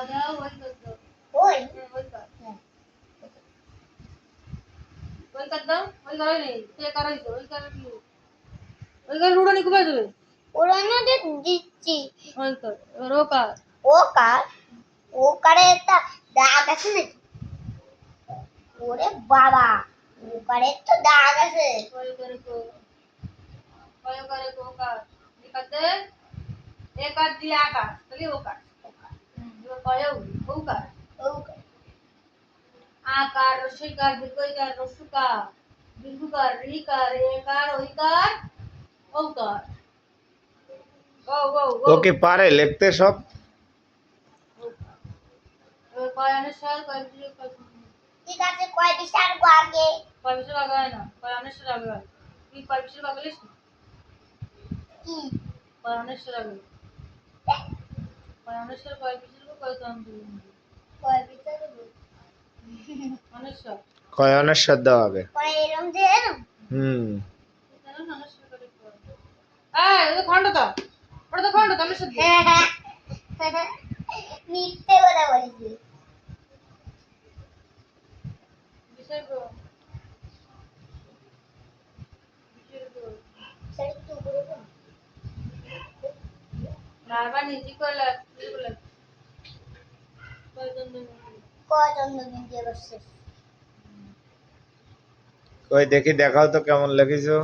দাও ওই কর দাও ওই হ্যাঁ, ওই কর হ্যাঁ। ওই কর দাও ওই করে নেই কে করাইছো ওই করে কি ওই করে রুড়ানি কুবাই দেবে ওরানোদের দিচ্ছি ওই কর এবার ও কার ও কার ও কারে একটা দাগ আছে নাকি ওরে বাবা ও কারে তো দাগ আছে ওই করে কো ওই করে কো কার দিকাতে এ কার দিয়ে আকাশ তাহলে ও কার এবার কয় ও কার ও কার। আকার রসইকার দীর্ঘইকার রসুকার দীর্ঘকার রিকার একার ওইকার ওকার গো গো গো ও কি পারে লিখতে সব? ঠিক আছে কয় বিশাল আগে। কয় বিশে লাগায় না? কয় সাল আগে তুই কয় বিশে লাগালিস না কি? কয় সাল আগে কয় সাল কয় বিশে কয় কয়নের শব্দ হবে? হুম। খন্ড তো ওটা তো খন্ড তো আনের মিথ্যে কথা বলছি বিশের গো বিশের গো কই দেখি দেখাও তো কেমন লিখিছো